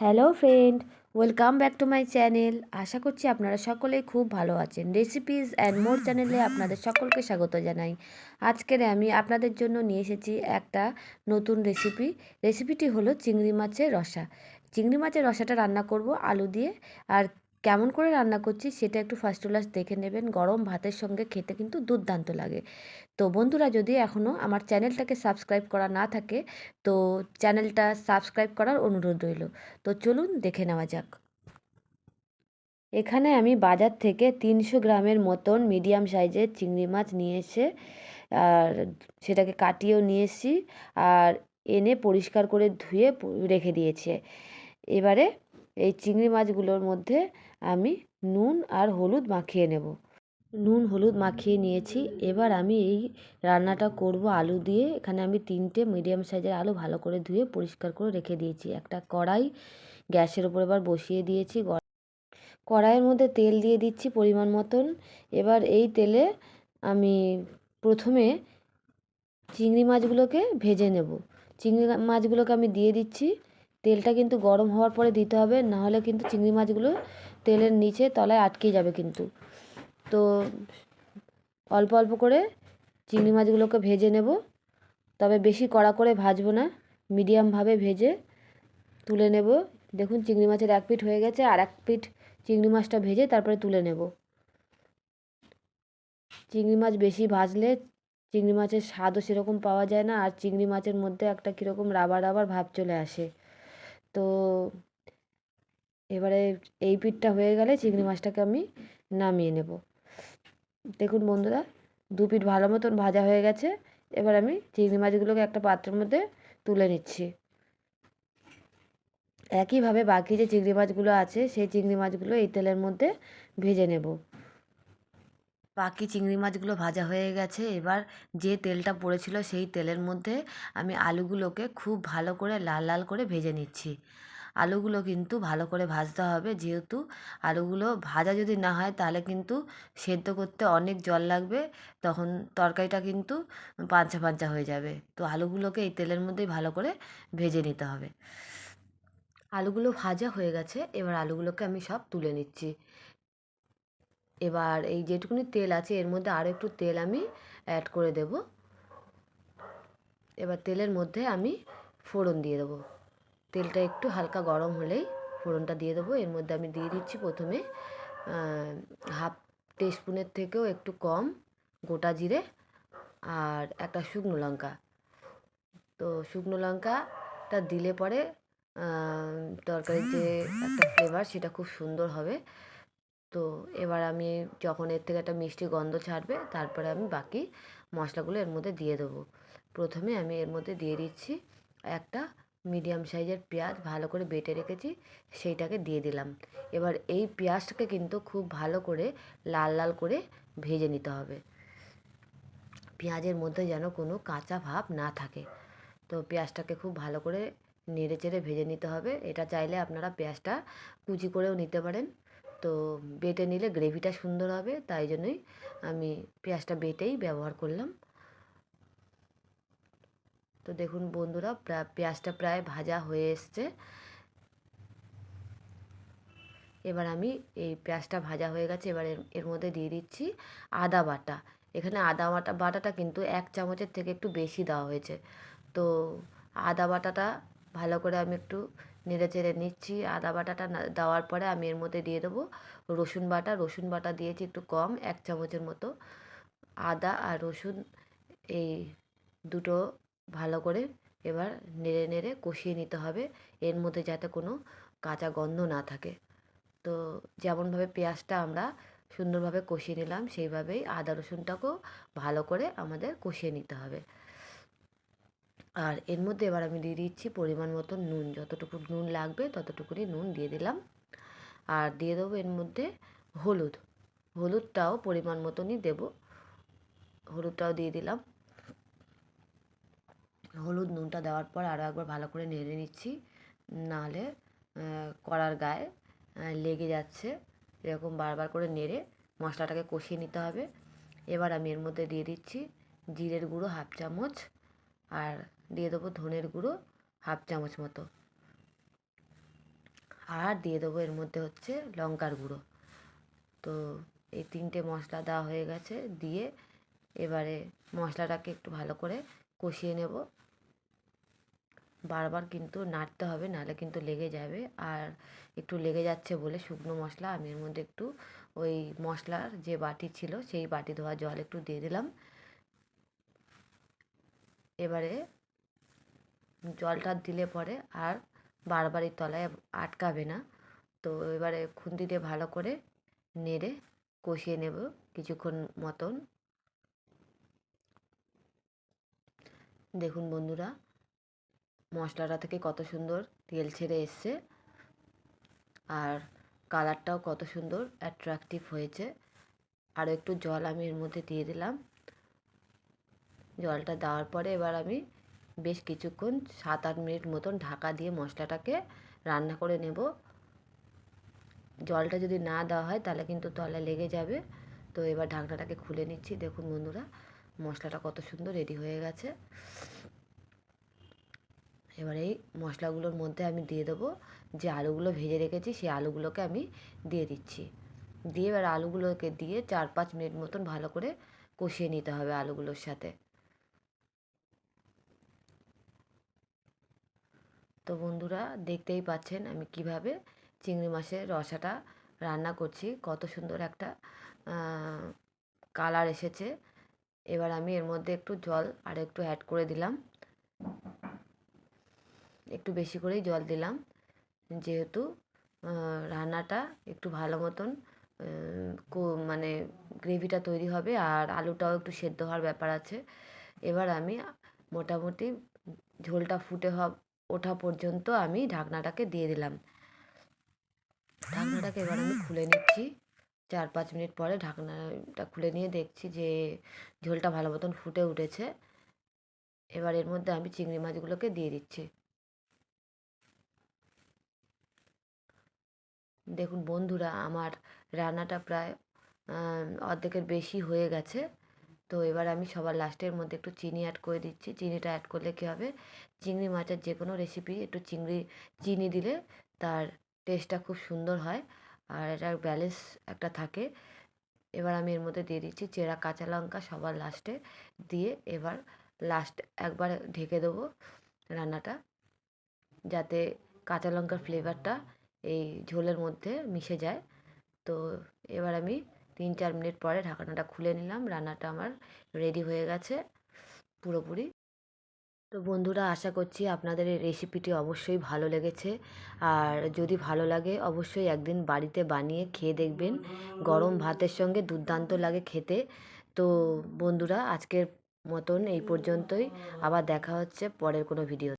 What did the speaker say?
Hello friend, welcome back to my channel. আশা করছি আপনারা সকলেই খুব ভালো আছেন। রেসিপিস অ্যান্ড মোর চ্যানেলে আপনাদের সকলকে স্বাগত জানাই। আজকের আমি আপনাদের জন্য নিয়ে এসেছি একটা নতুন রেসিপি। রেসিপিটি হলো চিংড়ি মাছের রসা। চিংড়ি মাছের রসাটা রান্না করব আলু দিয়ে আর কেমন করে রান্না করছি সেটা একটু ফার্স্ট ক্লাস দেখে নেবেন। গরম ভাতের সঙ্গে খেতে কিন্তু দুর্দান্ত লাগে। তো বন্ধুরা, যদি এখনও আমার চ্যানেলটাকে সাবস্ক্রাইব করা না থাকে, তো চ্যানেলটা সাবস্ক্রাইব করার অনুরোধ রইল। তো চলুন দেখে নেওয়া যাক। এখানে আমি বাজার থেকে তিনশো গ্রামের মতন মিডিয়াম সাইজের চিংড়ি মাছ নিয়ে এসে, আর সেটাকে কাটিয়েও নিয়ে এসেছি, আর এনে পরিষ্কার করে ধুয়ে রেখে দিয়েছে। এবারে এই চিংড়ি মাছগুলোর মধ্যে আমি নুন আর হলুদ মাখিয়ে নেব। নুন, হলুদ মাখিয়ে নিয়েছি। এবার আমি এই রান্নাটা করব আলু দিয়ে। এখানে আমি তিনটে মিডিয়াম সাইজের আলু ভালো করে ধুয়ে পরিষ্কার করে রেখে দিয়েছি। একটা কড়াই গ্যাসের ওপর এবার বসিয়ে দিয়েছি। কড়াইয়ের মধ্যে তেল দিয়ে দিচ্ছি পরিমাণ মতন। এবার এই তেলে আমি প্রথমে চিংড়ি মাছগুলোকে ভেজে নেব। চিংড়ি মাছগুলোকে আমি দিয়ে দিচ্ছি। তেলটা কিন্তু গরম হওয়ার পরে দিতে হবে, নাহলে কিন্তু চিংড়ি মাছগুলো তেলের নিচে তলায় আটকে যাবে কিন্তু। তো অল্প অল্প করে চিংড়ি মাছগুলোকে ভেজে নেব। তবে বেশি কড়া করে ভাজবো না মিডিয়ামভাবে ভেজে তুলে নেব। দেখুন, চিংড়ি মাছের এক পিঠ হয়ে গেছে, আর এক পিঠ চিংড়ি মাছটা ভেজে তারপরে তুলে নেব। চিংড়ি মাছ বেশি ভাজলে চিংড়ি মাছের স্বাদও সেরকম পাওয়া যায় না, আর চিংড়ি মাছের মধ্যে একটা কীরকম রাবার রাবার ভাব চলে আসে। তো এবারে এই পিঠটা হয়ে গেলে চিংড়ি মাছটাকে আমি নামিয়ে নেব। দেখুন বন্ধুরা, দু পিঠ ভালো মতন ভাজা হয়ে গেছে। এবার আমি চিংড়ি মাছগুলোকে একটা পাত্রের মধ্যে তুলে নিচ্ছি। একইভাবে বাকি যে চিংড়ি মাছগুলো আছে, সেই চিংড়ি মাছগুলো এই তেলের মধ্যে ভেজে নেব। বাকি চিংড়ি মাছগুলো ভাজা হয়ে গেছে। এবার যে তেলটা পড়েছিল সেই তেলের মধ্যে আমি আলুগুলোকে খুব ভালো করে লাল লাল করে ভেজে নিচ্ছি। আলুগুলো কিন্তু ভালো করে ভাজতে হবে যেহেতু আলুগুলো ভাজা যদি না হয় তাহলে কিন্তু সেদ্ধ করতে অনেক জল লাগবে, তখন তরকারিটা কিন্তু পাঞ্চা পাঞ্চা হয়ে যাবে। তো আলুগুলোকে এই তেলের মধ্যেই ভালো করে ভেজে নিতে হবে। আলুগুলো ভাজা হয়ে গেছে, এবার আলুগুলোকে আমি সব তুলে নিচ্ছি। এবার এই যেটুকুনি তেল আছে, এর মধ্যে আরও একটু তেল আমি অ্যাড করে দেব। এবার তেলের মধ্যে আমি ফোড়ন দিয়ে দেবো। তেলটা একটু হালকা গরম হলেই ফোড়নটা দিয়ে দেবো। এর মধ্যে আমি দিয়ে দিচ্ছি প্রথমে হাফ টিস্পুনের থেকেও একটু কম গোটা জিরে আর একটা শুকনো লঙ্কা। তো শুকনো লঙ্কাটা দিলে পরে তরকারির যে একটা ফ্লেভার সেটা খুব সুন্দর হবে। তো এবার আমি যখন এর থেকে একটা মিষ্টি গন্ধ ছাড়বে, তারপরে আমি বাকি মশলাগুলো এর মধ্যে দিয়ে দেবো। প্রথমে আমি এর মধ্যে দিয়ে দিচ্ছি একটা মিডিয়াম সাইজের পেঁয়াজ ভালো করে বেটে রেখেছি, সেইটাকে দিয়ে দিলাম। এবার এই পেঁয়াজটাকে কিন্তু খুব ভালো করে লাল লাল করে ভেজে নিতে হবে। পেঁয়াজের মধ্যে যেন কোনো কাঁচা ভাব না থাকে। তো পেঁয়াজটাকে খুব ভালো করে নেড়ে চেড়ে ভেজে নিতে হবে। এটা চাইলে আপনারা পেঁয়াজটা কুচি করেও নিতে পারেন। তো বেটে নিলে গ্রেভিটা সুন্দর হবে, তাই জন্যই আমি পেঁয়াজটা বেটেই ব্যবহার করলাম। তো দেখুন বন্ধুরা পেঁয়াজটা প্রায় ভাজা হয়ে এসছে। এবার আমি এই পেঁয়াজটা ভাজা হয়ে গেছে, এবার এর মধ্যে দিয়ে দিচ্ছি আদা বাটা। এখানে আদা বাটা, বাটাটা কিন্তু এক চামচের থেকে একটু বেশি দেওয়া হয়েছে। তো আদা বাটাটা ভালো করে আমি একটু নেড়ে চেড়ে নিচ্ছি। আদা বাটাটা দেওয়ার পরে আমি এর মধ্যে দিয়ে দেবো রসুন বাটা। রসুন বাটা দিয়েছি একটু কম, এক চামচের মতো। আদা আর রসুন এই দুটো ভালো করে এবার নেড়ে নেড়ে কষিয়ে নিতে হবে। এর মধ্যে যাতে কোনো কাঁচা গন্ধ না থাকে। তো যেমনভাবে পেঁয়াজটা আমরা সুন্দরভাবে কষিয়ে নিলাম, সেইভাবেই আদা রসুনটাকেও ভালো করে আমাদের কষিয়ে নিতে হবে। আর এর মধ্যে এবার আমি দিয়ে দিচ্ছি পরিমাণ মতো নুন। যতটুকু নুন লাগবে, ততটুকুনি নুন দিয়ে দিলাম। আর দিয়ে দেবো এর মধ্যে হলুদ। হলুদটাও পরিমাণ মতনই দেব। হলুদটাও দিয়ে দিলাম। হলুদ নুনটা দেওয়ার পর আরও একবার ভালো করে নেড়ে নিচ্ছি। নাহলে কড়ার গায়ে লেগে যাচ্ছে। এরকম বারবার করে নেড়ে মশলাটাকে কষিয়ে নিতে হবে। এবার আমি এর মধ্যে দিয়ে দিচ্ছি জিরের গুঁড়ো হাফ চামচ আর দিয়ে দেবো ধনের গুঁড়ো হাফ চামচ মতো। আর দিয়ে দেবো এর মধ্যে হচ্ছে লঙ্কার গুঁড়ো। তো এই তিনটে মশলা দেওয়া হয়ে গেছে, দিয়ে এবারে মশলাটাকে একটু ভালো করে কষিয়ে নেব। বারবার কিন্তু নাড়তে হবে, নাহলে কিন্তু লেগে যাবে। আর একটু লেগে যাচ্ছে বলে শুকনো মশলা, আমি এর মধ্যে একটু ওই মশলার যে বাটি ছিল, সেই বাটি ধোয়া জল একটু দিয়ে দিলাম। এবারে জলটা দিলে পরে আর বারবারই তলায় আটকাবে না। তো এবারে খুন্তি দিয়ে ভালো করে নেড়ে কষিয়ে নেব কিছুক্ষণ মতন। দেখুন বন্ধুরা, মশলাটা থেকে কত সুন্দর তেল ছেড়ে এসছে আর কালারটাও কত সুন্দর অ্যাট্রাকটিভ হয়েছে। আরও একটু জল আমি এর মধ্যে দিয়ে দিলাম। জলটা দেওয়ার পরে এবার আমি বেশ কিছুক্ষণ সাত আট মিনিট মতন ঢাকা দিয়ে মশলাটাকে রান্না করে নেব। জলটা যদি না দেওয়া হয় তাহলে কিন্তু তলায় লেগে যাবে। তো এবার ঢাকনাটাকে খুলে নিচ্ছি। দেখুন বন্ধুরা, মশলাটা কত সুন্দর রেডি হয়ে গেছে। এবার এই মশলাগুলোর মধ্যে আমি দিয়ে দেবো যে আলুগুলো ভেজে রেখেছি, সেই আলুগুলোকে আমি দিয়ে দিচ্ছি। দিয়ে এবার আলুগুলোকে দিয়ে চার পাঁচ মিনিট মতন ভালো করে কষিয়ে নিতে হবে আলুগুলোর সাথে। তো বন্ধুরা দেখতেই পাচ্ছেন আমি কীভাবে চিংড়ি মাছের রসাটা রান্না করছি। কত সুন্দর একটা কালার এসেছে। এবার আমি এর মধ্যে একটু জল আর একটু অ্যাড করে দিলাম। একটু বেশি করেই জল দিলাম। যেহেতু রান্নাটা একটু ভালো মতন মানে গ্রেভিটা তৈরি হবে আর আলুটাও একটু সেদ্ধ হওয়ার ব্যাপার আছে। এবার আমি মোটামুটি ঝোলটা ফুটে ওঠা পর্যন্ত আমি ঢাকনাটাকে দিয়ে দিলাম। ঢাকনাটাকে এবার আমি খুলে নিচ্ছি। চার পাঁচ মিনিট পরে ঢাকনাটা খুলে নিয়ে দেখছি যে ঝোলটা ভালো মতন ফুটে উঠেছে। এবার এর মধ্যে আমি চিংড়ি মাছগুলোকে দিয়ে দিচ্ছি। দেখুন বন্ধুরা, আমার রান্নাটা প্রায় অর্ধেকের বেশি হয়ে গেছে। তো এবার আমি সবার লাস্টের মধ্যে একটু চিনি অ্যাড করে দিচ্ছি। চিনিটা অ্যাড করলে কী হবে? চিংড়ি মাছের যে কোনো রেসিপি একটু চিংড়ি, চিনি দিলে তার টেস্টটা খুব সুন্দর হয় আর এটার ব্যালেন্স একটা থাকে। এবার আমি এর মধ্যে দিয়ে দিচ্ছি চেরা কাঁচা লঙ্কা সবার লাস্টে দিয়ে এবার লাস্ট একবার ঢেকে দেবো রান্নাটা যাতে কাঁচা লঙ্কার ফ্লেভারটা এই ঝোলের মধ্যে মিশে যায়। তো এবার আমি তিন চার মিনিট পরে ঢাকনাটা খুলে নিলাম, রান্নাটা আমার রেডি হয়ে গেছে পুরোপুরি। তো বন্ধুরা, আশা করছি আপনাদের এই রেসিপিটি অবশ্যই ভালো লেগেছে। আর যদি ভালো লাগে, অবশ্যই একদিন বাড়িতে বানিয়ে খেয়ে দেখবেন। গরম ভাতের সঙ্গে দুর্দান্ত লাগে খেতে। তো বন্ধুরা, আজকের মতন এই পর্যন্তই। আবার দেখা হচ্ছে পরের কোনো ভিডিও